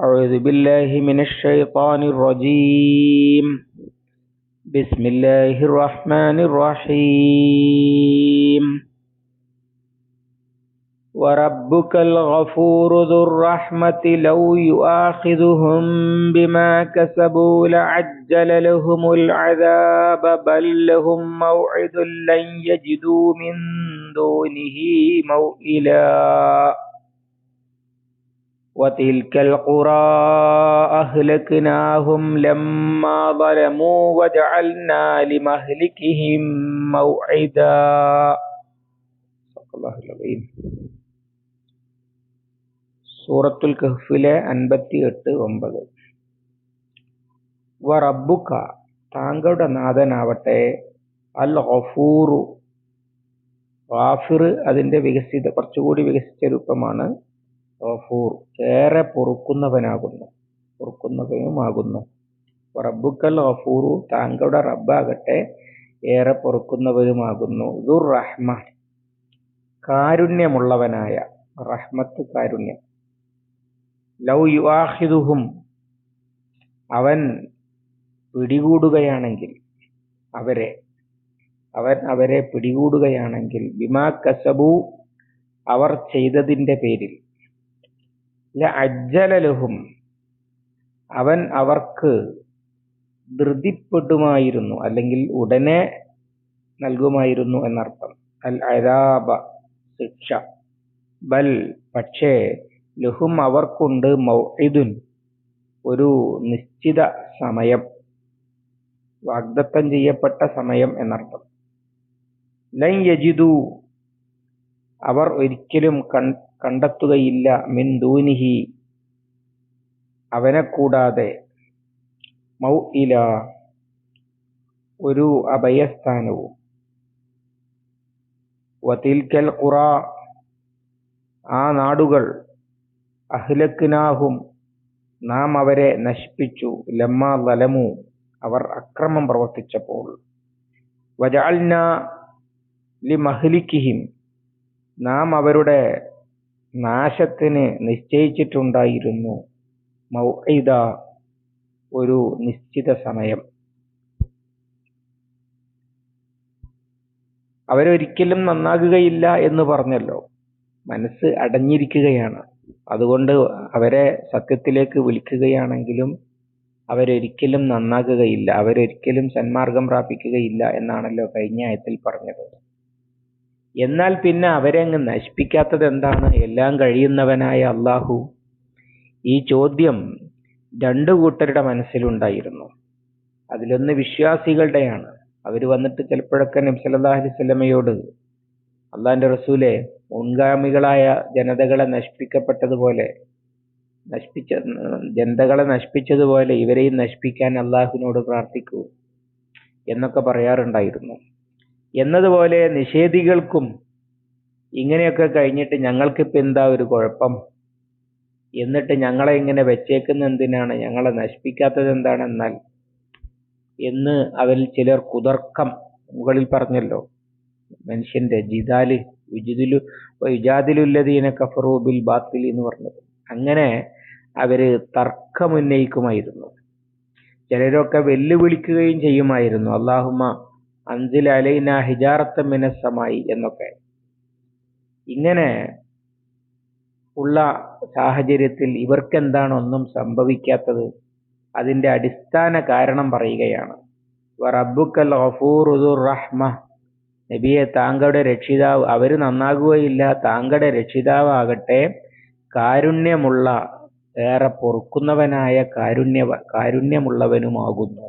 أعوذ بالله من الشيطان الرجيم. بسم الله الرحمن الرحيم. وربك الغفور ذو الرحمة لو يؤاخذهم بما كسبوا لعجل لهم العذاب بل لهم موعد لن يجدوا من دونه موئلا. وتلك القرى أهلكناهم لما ظلموا وجعلنا لمهلكهم موعدا صدق الله العظيم സൂറത്തുൽ കഹ്ഫിലെ അൻപത്തി എട്ട് ഒമ്പത് വ റബ്ബുക്ക താങ്കളുടെ നാഥനാവട്ടെ അൽ ഗഫൂറു ഗാഫിർ അതിന്റെ വികസിത കുറച്ചുകൂടി വികസിച്ച രൂപമാണ് ഗഫൂർ. ഏറെ പൊറുക്കുന്നവനാകുന്നു. പൊറുക്കുന്നവനുമാകുന്നു റബ്ബുക്കൽ ഗഫൂറു താങ്കളുടെ റബ്ബാകട്ടെ ഏറെ പൊറുക്കുന്നവരുമാകുന്നു. ദുർ റഹ്മ. കാരുണ്യമുള്ളവനായ. റഹ്മത്ത് കാരുണ്യം. ലൗ യുവാഹിദുഹും. അവൻ പിടികൂടുകയാണെങ്കിൽ അവരെ. അവൻ അവരെ പിടികൂടുകയാണെങ്കിൽ. ബിമാ കസബു. അവർ ചെയ്തതിന്റെ പേരിൽ. അജ്ജലലുഹും അവൻ അവർക്ക് ധൃതിപ്പെടുമായിരുന്നു അല്ലെങ്കിൽ ഉടനെ നൽകുമായിരുന്നു എന്നർത്ഥം. അൽ അരാബ ശിക്ഷ. ബൽ പക്ഷേ ലഹും അവർക്കുണ്ട് മൗഇദുൻ ഒരു നിശ്ചിത സമയം വാഗ്ദത്തം ചെയ്യപ്പെട്ട സമയം എന്നർത്ഥം. ലൈ യജിദു അവർ ഒരിക്കലും കണ്ടെത്തുകയില്ല. മിൻ ദൂനിഹി. അവനെ കൂടാതെ മൗ ഇല. ഒരു അഭയസ്ഥാനവും. വതിൽക്കൽ ഖുറ. ആ നാടുകൾ അഹ്ലക്കിനാഹും നാം അവരെ നശിപ്പിച്ചു. ലമ്മ ലലമു അവർ അക്രമം പ്രവർത്തിച്ചപ്പോൾ. വജാൽന ലി മഹ്ലിക്കിഹിം നാം അവരുടെ നാശത്തിന് നിശ്ചയിച്ചിട്ടുണ്ടായിരുന്നു. മൗഇദ ഒരു നിശ്ചിത സമയം. അവരൊരിക്കലും നന്നാകുകയില്ല എന്ന് പറഞ്ഞല്ലോ. മനസ്സ് അടഞ്ഞിരിക്കുകയാണ്. അതുകൊണ്ട് അവരെ സത്യത്തിലേക്ക് വിളിക്കുകയാണെങ്കിലും അവരൊരിക്കലും നന്നാകുകയില്ല. അവരൊരിക്കലും സന്മാർഗം പ്രാപിക്കുകയില്ല എന്നാണല്ലോ കഴിഞ്ഞ ആയത്തിൽ പറഞ്ഞത്. എന്നാൽ പിന്നെ അവരെ അങ്ങ് നശിപ്പിക്കാത്തത് എന്താണ്? എല്ലാം കഴിയുന്നവനായ അള്ളാഹു ഈ ചോദ്യം രണ്ടു കൂട്ടരുടെ മനസ്സിലുണ്ടായിരുന്നു. അതിലൊന്ന് വിശ്വാസികളുടെയാണ്. അവർ വന്നിട്ട് ചിലപ്പോഴൊക്കെ നബ്സ് അലൈഹി സ്വലമയോട് അള്ളാഹിന്റെ റസൂലെ മുൻഗാമികളായ ജനതകളെ നശിപ്പിക്കപ്പെട്ടതുപോലെ നശിപ്പിച്ച ജനതകളെ നശിപ്പിച്ചതുപോലെ ഇവരെയും നശിപ്പിക്കാൻ അള്ളാഹുവിനോട് പ്രാർത്ഥിക്കൂ എന്നൊക്കെ പറയാറുണ്ടായിരുന്നു. എന്നതുപോലെ നിഷേധികൾക്കും ഇങ്ങനെയൊക്കെ കഴിഞ്ഞിട്ട് ഞങ്ങൾക്കിപ്പോൾ എന്താ ഒരു കുഴപ്പം? എന്നിട്ട് ഞങ്ങളെ ഇങ്ങനെ വെച്ചേക്കുന്ന എന്തിനാണ്? ഞങ്ങളെ നശിപ്പിക്കാത്തത് എന്താണെന്നാൽ എന്ന് അവരിൽ ചിലർ കുതർക്കം മുകളിൽ പറഞ്ഞല്ലോ. മനുഷ്യന്റെ ജിദാൽ വിജിതിലു വിജാതിലുല്ലതീന കഫറൂബിൽ ബാത്തിൽ എന്ന് പറഞ്ഞത്. അങ്ങനെ അവർ തർക്കമുന്നയിക്കുമായിരുന്നു. ചിലരൊക്കെ വെല്ലുവിളിക്കുകയും ചെയ്യുമായിരുന്നു. അള്ളാഹുമ അൻസിൽ അലൈന ഹിജാറത്ത മിനസ്സമായി എന്നൊക്കെ. ഇങ്ങനെ ഉള്ള സാഹചര്യത്തിൽ ഇവർക്കെന്താണ് ഒന്നും സംഭവിക്കാത്തത്? അതിന്റെ അടിസ്ഥാന കാരണം പറയുകയാണ്. റബ്ബുക്കൽ റഹ്മ. നബിയെ താങ്കളുടെ രക്ഷിതാവ് അവർ നന്നാകുകയില്ല താങ്കളുടെ രക്ഷിതാവാകട്ടെ കാരുണ്യമുള്ള ഏറെ പൊറുക്കുന്നവനായ കാരുണ്യ കാരുണ്യമുള്ളവനുമാകുന്നു.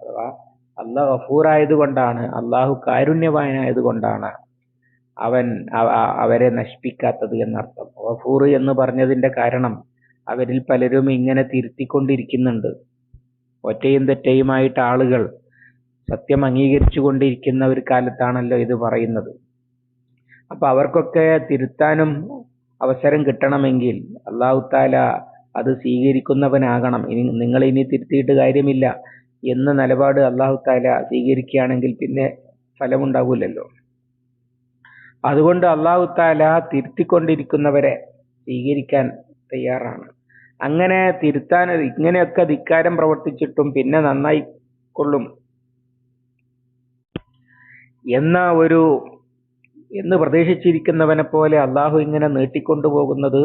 അഥവാ അള്ളാഹ് ഗഫൂറായതുകൊണ്ടാണ് അള്ളാഹു കാരുണ്യവാനായതുകൊണ്ടാണ് അവൻ അവരെ നശിപ്പിക്കാത്തത് എന്നർത്ഥം. ഗഫൂർ എന്ന് പറഞ്ഞതിന്റെ കാരണം അവരിൽ പലരും ഇങ്ങനെ തിരുത്തിക്കൊണ്ടിരിക്കുന്നുണ്ട്. ഒറ്റയും തെറ്റയുമായിട്ട് ആളുകൾ സത്യം അംഗീകരിച്ചു കൊണ്ടിരിക്കുന്ന ഒരു കാലത്താണല്ലോ ഇത് പറയുന്നത്. അപ്പൊ അവർക്കൊക്കെ തിരുത്താനും അവസരം കിട്ടണമെങ്കിൽ അള്ളാഹു താല അത് സ്വീകരിക്കുന്നവനാകണം. ഇനി നിങ്ങൾ ഇനി തിരുത്തിയിട്ട് കാര്യമില്ല. എന്ന നിലപാട് അള്ളാഹു താല സ്വീകരിക്കുകയാണെങ്കിൽ പിന്നെ ഫലമുണ്ടാകില്ലല്ലോ അതുകൊണ്ട് അള്ളാഹു താല തിരുത്തിക്കൊണ്ടിരിക്കുന്നവരെ സ്വീകരിക്കാൻ തയ്യാറാണ്. അങ്ങനെ തിരുത്താൻ ഇങ്ങനെയൊക്കെ ധിക്കാരം പ്രവർത്തിച്ചിട്ടും പിന്നെ നന്നായി കൊള്ളും എന്ന ഒരു എന്ന് പ്രതീക്ഷിച്ചിരിക്കുന്നവനെ പോലെ അള്ളാഹു ഇങ്ങനെ നീട്ടിക്കൊണ്ടുപോകുന്നത്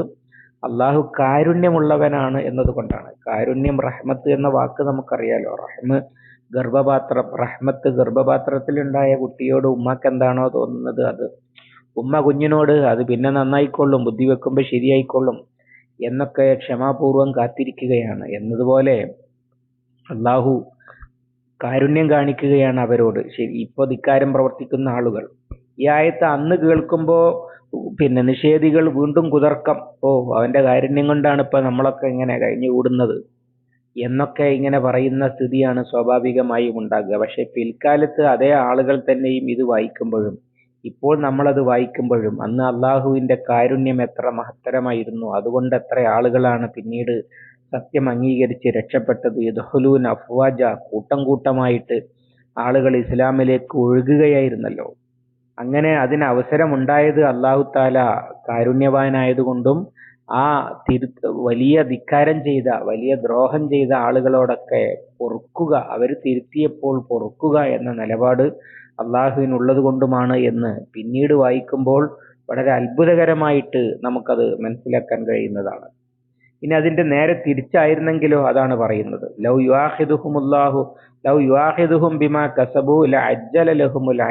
അള്ളാഹു കാരുണ്യമുള്ളവനാണ് എന്നതുകൊണ്ടാണ്. കാരുണ്യം റഹ്മത്ത് എന്ന വാക്ക് നമുക്കറിയാലോ. റഹ്മ ഗർഭപാത്രം റഹ്മത്ത് ഗർഭപാത്രത്തിലുണ്ടായ കുട്ടിയോട് ഉമ്മക്ക് എന്താണോ തോന്നുന്നത് അത്. ഉമ്മ കുഞ്ഞിനോട് അത് പിന്നെ നന്നായിക്കൊള്ളും ബുദ്ധി വെക്കുമ്പോൾ ശരിയായിക്കൊള്ളും എന്നൊക്കെ ക്ഷമാപൂർവം കാത്തിരിക്കുകയാണ്. എന്നതുപോലെ അള്ളാഹു കാരുണ്യം കാണിക്കുകയാണ് അവരോട്. ശരി ഇപ്പൊ ധിക്കാരം പ്രവർത്തിക്കുന്ന ആളുകൾ. ഈ ആയത്ത് അന്ന് കേൾക്കുമ്പോ പിന്നെ നിഷേധികൾ വീണ്ടും കുതർക്കം. ഓ അവന്റെ കാരുണ്യം കൊണ്ടാണ് ഇപ്പൊ നമ്മളൊക്കെ ഇങ്ങനെ കഴിഞ്ഞുകൂടുന്നത്. എന്നൊക്കെ ഇങ്ങനെ പറയുന്ന സ്ഥിതിയാണ് സ്വാഭാവികമായും ഉണ്ടാകുക. പക്ഷെ പിൽക്കാലത്ത് അതേ ആളുകൾ തന്നെയും ഇത് വായിക്കുമ്പോഴും ഇപ്പോൾ നമ്മളത് വായിക്കുമ്പോഴും അന്ന് അള്ളാഹുവിന്റെ കാരുണ്യം എത്ര മഹത്തരമായിരുന്നു. അതുകൊണ്ട് എത്ര ആളുകളാണ് പിന്നീട് സത്യം അംഗീകരിച്ച് രക്ഷപ്പെട്ടത്. യദ്ഹുലൂൻ അഫ്വാജ കൂട്ടം കൂട്ടമായിട്ട് ആളുകൾ ഇസ്ലാമിലേക്ക് ഒഴുകുകയായിരുന്നല്ലോ. അങ്ങനെ അതിന് അവസരമുണ്ടായത് അള്ളാഹു താല കാരുണ്യവാനായതുകൊണ്ടും ആ തിരു വലിയ ധിക്കാരം ചെയ്ത വലിയ ദ്രോഹം ചെയ്ത ആളുകളോടൊക്കെ പൊറുക്കുക അവർ തിരുത്തിയപ്പോൾ പൊറുക്കുക എന്ന നിലപാട് അള്ളാഹുവിനുള്ളത് കൊണ്ടുമാണ് എന്ന് പിന്നീട് വായിക്കുമ്പോൾ വളരെ അത്ഭുതകരമായിട്ട് നമുക്കത് മനസ്സിലാക്കാൻ കഴിയുന്നതാണ്. ഇനി അതിന്റെ നേരെ തിരിച്ചായിരുന്നെങ്കിലോ അതാണ് പറയുന്നത്. ലൗ യുവാഹിദുഹുമുല്ലാഹു ലൗ യുവാഹിദുഹും ബിമാ കസബു ലഅജ്ജല ലഹുമുൽ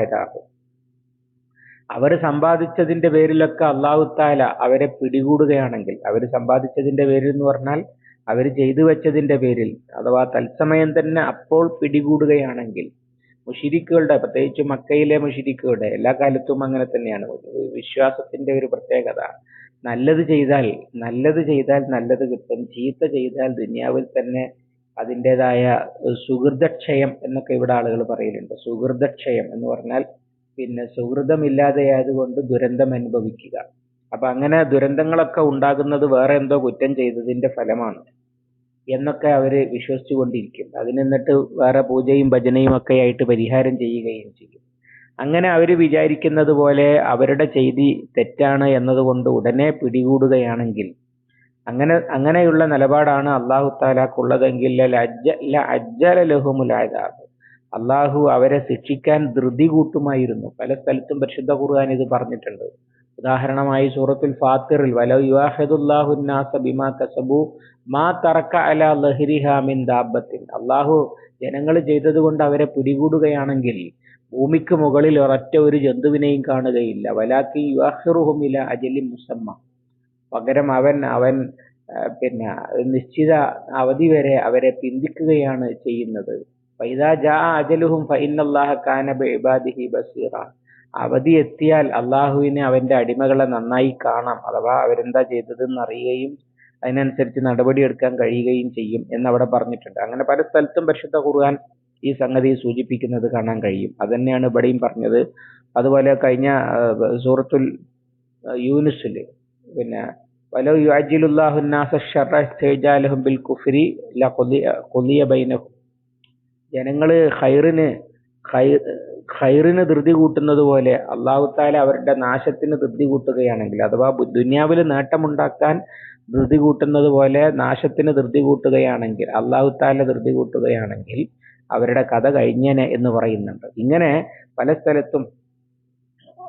അവർ സമ്പാദിച്ചതിന്റെ പേരിലൊക്കെ അള്ളാഹു താല അവരെ പിടികൂടുകയാണെങ്കിൽ അവർ സമ്പാദിച്ചതിന്റെ പേരിൽ എന്ന് പറഞ്ഞാൽ അവർ ചെയ്തു വെച്ചതിന്റെ പേരിൽ അഥവാ തത്സമയം തന്നെ അപ്പോൾ പിടികൂടുകയാണെങ്കിൽ മുഷിരിക്കുകളുടെ പ്രത്യേകിച്ച് മക്കയിലെ മുഷിരിക്കുകളുടെ എല്ലാ കാലത്തും അങ്ങനെ തന്നെയാണ്. വിശ്വാസത്തിന്റെ ഒരു പ്രത്യേകത. നല്ലത് ചെയ്താൽ നല്ലത് ചെയ്താൽ നല്ലത് കിട്ടും. ചീത്ത ചെയ്താൽ ദുനിയാവിൽ തന്നെ അതിന്റെതായ സുഹൃതക്ഷയം എന്നൊക്കെ ഇവിടെ ആളുകൾ പറയലുണ്ട് സുഹൃതക്ഷയം എന്ന് പറഞ്ഞാൽ പിന്നെ സൗഹൃദമില്ലാതെയായതുകൊണ്ട് ദുരന്തം അനുഭവിക്കുക. അപ്പൊ അങ്ങനെ ദുരന്തങ്ങളൊക്കെ ഉണ്ടാകുന്നത് വേറെ എന്തോ കുറ്റം ചെയ്തതിന്റെ ഫലമാണ് എന്നൊക്കെ അവർ വിശ്വസിച്ചു കൊണ്ടിരിക്കും അതിന് എന്നിട്ട് വേറെ പൂജയും ഭജനയും ഒക്കെ ആയിട്ട് പരിഹാരം ചെയ്യുകയും ചെയ്യും. അങ്ങനെ അവർ വിചാരിക്കുന്നത് പോലെ അവരുടെ ചെയ്തി തെറ്റാണ് എന്നതുകൊണ്ട് ഉടനെ പിടികൂടുകയാണെങ്കിൽ അങ്ങനെ അങ്ങനെയുള്ള നിലപാടാണ് അള്ളാഹു താലാക്കുള്ളതെങ്കിൽ അജ്ജല ആദാബ് അള്ളാഹു അവരെ ശിക്ഷിക്കാൻ ധൃതി കൂട്ടുമായിരുന്നു. പല സ്ഥലത്തും പരിശുദ്ധ ഖുർആൻ ഇത് പറഞ്ഞിട്ടുണ്ട്. ഉദാഹരണമായി സൂറത്തുൽ ഫാത്തിറിൽ വലോ യുവാഹിദുല്ലാഹുന്നാസ ബിമാ മാ തറക്ക അല ലഹരിഹ മിൻ ദാബത്തിൻ അള്ളാഹു ജനങ്ങൾ ചെയ്തതുകൊണ്ട് അവരെ പിടികൂടുകയാണെങ്കിൽ ഭൂമിക്ക് മുകളിൽ ഒരൊറ്റ ഒരു ജന്തുവിനെയും കാണുകയില്ല. വലാക്കി യുവാഹിറുഹുമില അജലി മുസമ്മ. പകരം അവൻ അവൻ പിന്നെ നിശ്ചിത അവധി വരെ അവരെ പിന്തിക്കുകയാണ് ചെയ്യുന്നത്. അവധി എത്തിയാൽ അള്ളാഹുവിനെ അവന്റെ അടിമകളെ നന്നായി കാണാം. അഥവാ അവരെന്താ ചെയ്തതെന്ന് അറിയുകയും അതിനനുസരിച്ച് നടപടി എടുക്കാൻ കഴിയുകയും ചെയ്യും എന്നവിടെ പറഞ്ഞിട്ടുണ്ട്. അങ്ങനെ പല സ്ഥലത്തും പരിശുദ്ധ ഖുർആൻ ഈ സംഗതി സൂചിപ്പിക്കുന്നത് കാണാൻ കഴിയും. അത് തന്നെയാണ് ഇവിടെയും പറഞ്ഞത്. അതുപോലെ കഴിഞ്ഞ സൂറത്തുൽ യൂനുസിൽ പിന്നെ വലോ യുഅജിലുല്ലാഹുന്നാസ ഷർറ ബിൽ കുഫ്രി ലഖുദിയ ബൈനഹും ജനങ്ങൾ ഹൈറിന് ഹൈറിന് ധൃതി കൂട്ടുന്നത് പോലെ അള്ളാഹു താല അവരുടെ നാശത്തിന് ധൃതി കൂട്ടുകയാണെങ്കിൽ അഥവാ ദുനിയാവിൽ നേട്ടമുണ്ടാക്കാൻ ധൃതി കൂട്ടുന്നത് പോലെ നാശത്തിന് ധൃതി കൂട്ടുകയാണെങ്കിൽ അള്ളാഹു താല ധൃതി കൂട്ടുകയാണെങ്കിൽ അവരുടെ കഥ കഴിഞ്ഞേനെ എന്ന് പറയുന്നുണ്ട്. ഇങ്ങനെ പല സ്ഥലത്തും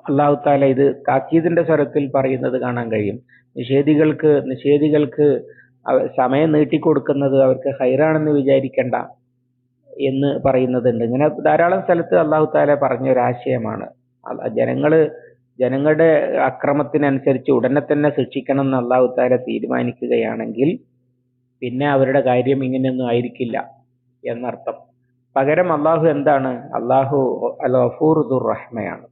അള്ളാഹു താല ഇത് താക്കീദിന്റെ സ്വരത്തിൽ പറയുന്നത് കാണാൻ കഴിയും. നിഷേധികൾക്ക് നിഷേധികൾക്ക് സമയം നീട്ടിക്കൊടുക്കുന്നത് അവർക്ക് ഹൈറാണെന്ന് വിചാരിക്കേണ്ട. എന്ന് പറയുന്നതുണ്ട്. ഇങ്ങനെ ധാരാളം സ്ഥലത്ത് അള്ളാഹു താല പറഞ്ഞ ഒരു ആശയമാണ് ജനങ്ങൾ ജനങ്ങളുടെ അക്രമത്തിനനുസരിച്ച് ഉടനെ തന്നെ ശിക്ഷിക്കണം എന്ന് അള്ളാഹു താല തീരുമാനിക്കുകയാണെങ്കിൽ പിന്നെ അവരുടെ കാര്യം ഇങ്ങനെയൊന്നും ആയിരിക്കില്ല എന്നർത്ഥം. പകരം അള്ളാഹു എന്താണ്? അള്ളാഹു അൽ ഗഫൂർ ദുർ റഹ്മയാണ്.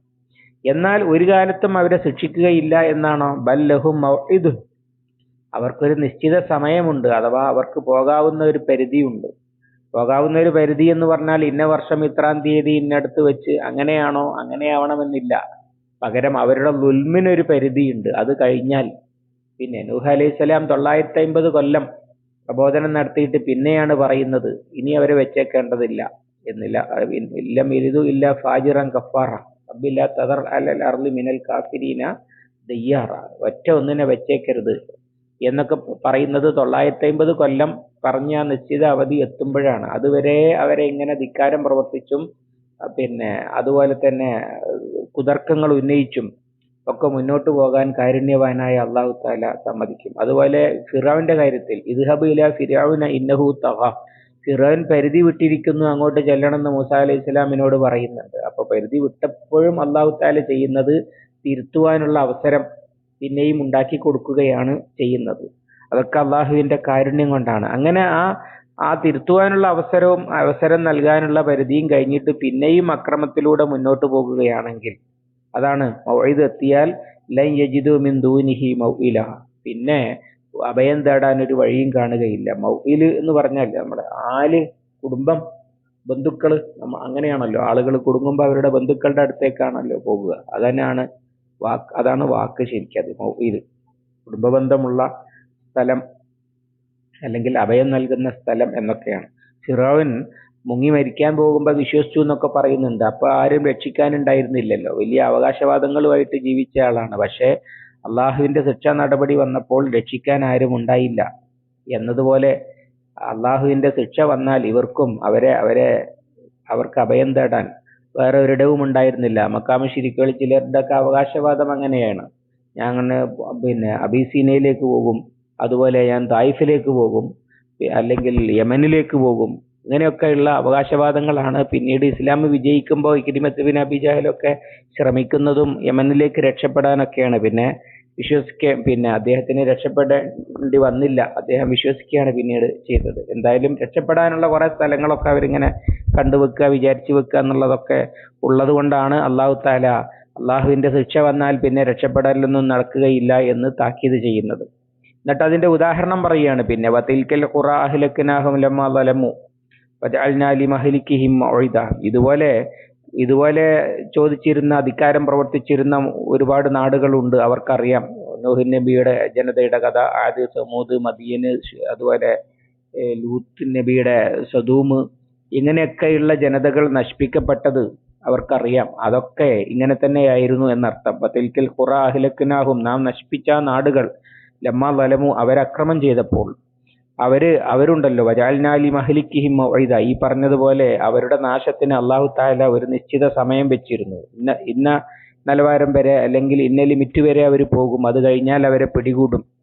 എന്നാൽ ഒരു കാലത്തും അവരെ ശിക്ഷിക്കുകയില്ല എന്നാണോ? ബല്ലഹും മൗഇദുൻ. അവർക്കൊരു നിശ്ചിത സമയമുണ്ട് അഥവാ അവർക്ക് പോകാവുന്ന ഒരു പരിധിയുണ്ട്. പോകാവുന്ന ഒരു പരിധി എന്ന് പറഞ്ഞാൽ ഇന്ന വർഷം ഇത്രാം തീയതി ഇന്നടുത്ത് വെച്ച് അങ്ങനെയാണോ അങ്ങനെയാവണമെന്നില്ല. പകരം അവരുടെ ലുൽമിനൊരു പരിധിയുണ്ട് അത് കഴിഞ്ഞാൽ. പിന്നെ നൂഹ് അലൈഹി സ്വലാം തൊള്ളായിരത്തി അമ്പത് കൊല്ലം പ്രബോധനം നടത്തിയിട്ട് പിന്നെയാണ് പറയുന്നത് ഇനി അവരെ വെച്ചേക്കേണ്ടതില്ല എന്നില്ല. ഇല്ല മിരിതു ഇല്ല ഫാജിറൻ കഫാറ റബ്ബില്ല തദർ അലൽ അർലി മിനൽ കാഫിരീന ദയ്യാറ ഒറ്റ ഒന്നിനെ വെച്ചേക്കരുത്. എന്നൊക്കെ പറയുന്നത് തൊള്ളായിരത്തി അമ്പത് കൊല്ലം പറഞ്ഞ നിശ്ചിത അവധി എത്തുമ്പോഴാണ്. അതുവരെ അവരെ ഇങ്ങനെ ധിക്കാരം പ്രവർത്തിച്ചും പിന്നെ അതുപോലെ തന്നെ കുതർക്കങ്ങൾ ഉന്നയിച്ചും ഒക്കെ മുന്നോട്ട് പോകാൻ കാരുണ്യവാനായ അള്ളാഹു താല സമ്മതിക്കും. അതുപോലെ ഫിറാവിന്റെ കാര്യത്തിൽ ഇദ്ഹബ് ഇല ഫിറാവിന ഇന്നഹു തഹ ഫിറോൻ പരിധി വിട്ടിരിക്കുന്നു അങ്ങോട്ട് ചെല്ലണമെന്ന് മൂസ അലൈഹി ഇസ്ലാമിനോട് പറയുന്നുണ്ട്. അപ്പൊ പരിധി വിട്ടപ്പോഴും അള്ളാഹു താല ചെയ്യുന്നത് തിരുത്തുവാനുള്ള അവസരം പിന്നെയും ഉണ്ടാക്കി കൊടുക്കുകയാണ് ചെയ്യുന്നത്. അതൊക്കെ അള്ളാഹുവിന്റെ കാരുണ്യം കൊണ്ടാണ്. അങ്ങനെ ആ ആ തിരുത്തുവാനുള്ള അവസരവും അവസരം നൽകാനുള്ള പരിധിയും കഴിഞ്ഞിട്ട് പിന്നെയും അക്രമത്തിലൂടെ മുന്നോട്ട് പോകുകയാണെങ്കിൽ അതാണ് എത്തിയാൽ പിന്നെ അഭയം തേടാൻ ഒരു വഴിയും കാണുകയില്ല. മൗഇൽ എന്ന് പറഞ്ഞാൽ നമ്മുടെ ആൽ കുടുംബം ബന്ധുക്കൾ അങ്ങനെയാണല്ലോ. ആളുകൾ കുടുങ്ങുമ്പോൾ അവരുടെ ബന്ധുക്കളുടെ അടുത്തേക്കാണല്ലോ പോകുക അതന്നെയാണ് വാക്ക് അതാണ് വാക്ക് ശരിക്കും അത്. കുടുംബ കുടുംബബന്ധമുള്ള സ്ഥലം അല്ലെങ്കിൽ അഭയം നൽകുന്ന സ്ഥലം എന്നൊക്കെയാണ്. ഫിറോവൻ മുങ്ങി മരിക്കാൻ പോകുമ്പോൾ വിശ്വസിച്ചു എന്നൊക്കെ പറയുന്നുണ്ട്. അപ്പൊ ആരും രക്ഷിക്കാനുണ്ടായിരുന്നില്ലല്ലോ. വലിയ അവകാശവാദങ്ങളുമായിട്ട് ജീവിച്ച ആളാണ്. പക്ഷേ അള്ളാഹുവിന്റെ ശിക്ഷാ നടപടി വന്നപ്പോൾ രക്ഷിക്കാൻ ആരും ഉണ്ടായില്ല. എന്നതുപോലെ അള്ളാഹുവിന്റെ ശിക്ഷ വന്നാൽ ഇവർക്കും അവരെ അവരെ അവർക്ക് അഭയം തേടാൻ വേറെ ഒരിടവും ഉണ്ടായിരുന്നില്ല. മക്കാമ ശിരിക്കുകൾ ചിലരുടെ ഒക്കെ അവകാശവാദം അങ്ങനെയാണ്. ഞാൻ പിന്നെ അബീസീനയിലേക്ക് പോകും അതുപോലെ ഞാൻ തായിഫിലേക്ക് പോകും അല്ലെങ്കിൽ യമനിലേക്ക് പോകും. ഇങ്ങനെയൊക്കെയുള്ള അവകാശവാദങ്ങളാണ് പിന്നീട് ഇസ്ലാം വിജയിക്കുമ്പോൾ ഇക്രിമത്ത് ബിൻ അബി ശ്രമിക്കുന്നതും യമനിലേക്ക് രക്ഷപ്പെടാനൊക്കെയാണ്. പിന്നെ വിശ്വസിക്കാൻ പിന്നെ അദ്ദേഹത്തിന് രക്ഷപ്പെടേണ്ടി വന്നില്ല. അദ്ദേഹം വിശ്വസിക്കുകയാണ് പിന്നീട് ചെയ്തത്. എന്തായാലും രക്ഷപ്പെടാനുള്ള കുറെ സ്ഥലങ്ങളൊക്കെ അവരിങ്ങനെ കണ്ടുവെക്കുക വിചാരിച്ചു വെക്കുക എന്നുള്ളതൊക്കെ ഉള്ളത് കൊണ്ടാണ് അള്ളാഹു താല അള്ളാഹുവിന്റെ ശിക്ഷ വന്നാൽ പിന്നെ രക്ഷപ്പെടലൊന്നും നടക്കുകയില്ല എന്ന് താക്കീത് ചെയ്യുന്നത്. എന്നിട്ട് അതിന്റെ ഉദാഹരണം പറയുകയാണ് പിന്നെ ലമ്മ ഇതുപോലെ ഇതുപോലെ ചോദിച്ചിരുന്ന അധികാരം പ്രവർത്തിച്ചിരുന്ന ഒരുപാട് നാടുകളുണ്ട്. അവർക്കറിയാം നോഹിൻ നബിയുടെ ജനതയുടെ കഥ ആദ്യ സമൂദ് മദിയന് അതുപോലെ ലൂത്ത് നബിയുടെ സദൂമ് ഇങ്ങനെയൊക്കെയുള്ള ജനതകൾ നശിപ്പിക്കപ്പെട്ടത് അവർക്കറിയാം. അതൊക്കെ ഇങ്ങനെ തന്നെയായിരുന്നു എന്നർത്ഥം. പത്തിൽക്കൽ ഖുറ അഹ്ലക്കിനാഹും നാം നശിപ്പിച്ച നാടുകൾ ലമ്മ വലമു അവരക്രമം ചെയ്തപ്പോൾ അവർ അവരുണ്ടല്ലോ. വജാൽനാലി മഹലിക്കിഹിം മൗഇദ. ഈ പറഞ്ഞതുപോലെ അവരുടെ നാശത്തിന് അള്ളാഹു താല ഒരു നിശ്ചിത സമയം വെച്ചിരുന്നു. ഇന്ന ഇന്ന നിലവാരം വരെ അല്ലെങ്കിൽ ഇന്ന ലിമിറ്റ് വരെ അവർ പോകും. അത് കഴിഞ്ഞാൽ അവരെ പിടികൂടും.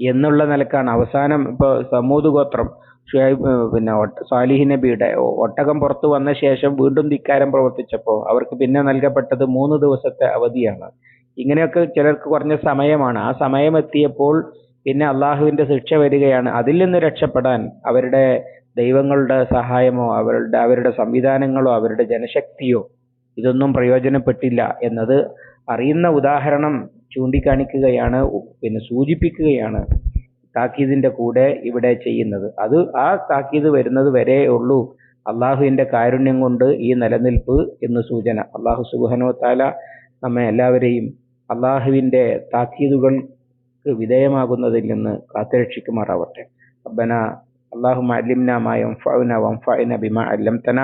എന്നുള്ള നിലക്കാണ്. അവസാനം ഇപ്പൊ സമൂത് ഗോത്രം ഷുഹൈബ് പിന്നെ സാലിഹി നബിയുടെ ഒട്ടകം പുറത്തു വന്ന ശേഷം വീണ്ടും ധിക്കാരം പ്രവർത്തിച്ചപ്പോൾ അവർക്ക് പിന്നെ നൽകപ്പെട്ടത് മൂന്ന് ദിവസത്തെ അവധിയാണ്. ഇങ്ങനെയൊക്കെ ചിലർക്ക് കുറഞ്ഞ സമയമാണ്. ആ സമയം എത്തിയപ്പോൾ പിന്നെ അള്ളാഹുവിന്റെ ശിക്ഷ വരികയാണ്. അതിൽ നിന്ന് രക്ഷപ്പെടാൻ അവരുടെ ദൈവങ്ങളുടെ സഹായമോ അവരുടെ അവരുടെ സംവിധാനങ്ങളോ അവരുടെ ജനശക്തിയോ ഇതൊന്നും പ്രയോജനപ്പെട്ടില്ല എന്നത് അറിയുന്ന ഉദാഹരണം ചൂണ്ടിക്കാണിക്കുകയാണ് പിന്നെ സൂചിപ്പിക്കുകയാണ് താക്കീദിന്റെ കൂടെ ഇവിടെ ചെയ്യുന്നത് അത് ആ താക്കീത് വരുന്നത് വരെ ഉള്ളൂ അള്ളാഹുവിന്റെ കാരുണ്യം കൊണ്ട് ഈ നിലനിൽപ്പ് എന്ന് സൂചന അള്ളാഹു സുബാനോ താല നമ്മെ എല്ലാവരെയും അള്ളാഹുവിന്റെ താക്കീതുകൾക്ക് വിധേയമാകുന്നതിൽ നിന്ന് കാത്തുരക്ഷിക്കുമാറാവട്ടെ റബ്ബന اللهم علمنا ما ينفعنا وانفعنا بما علمتنا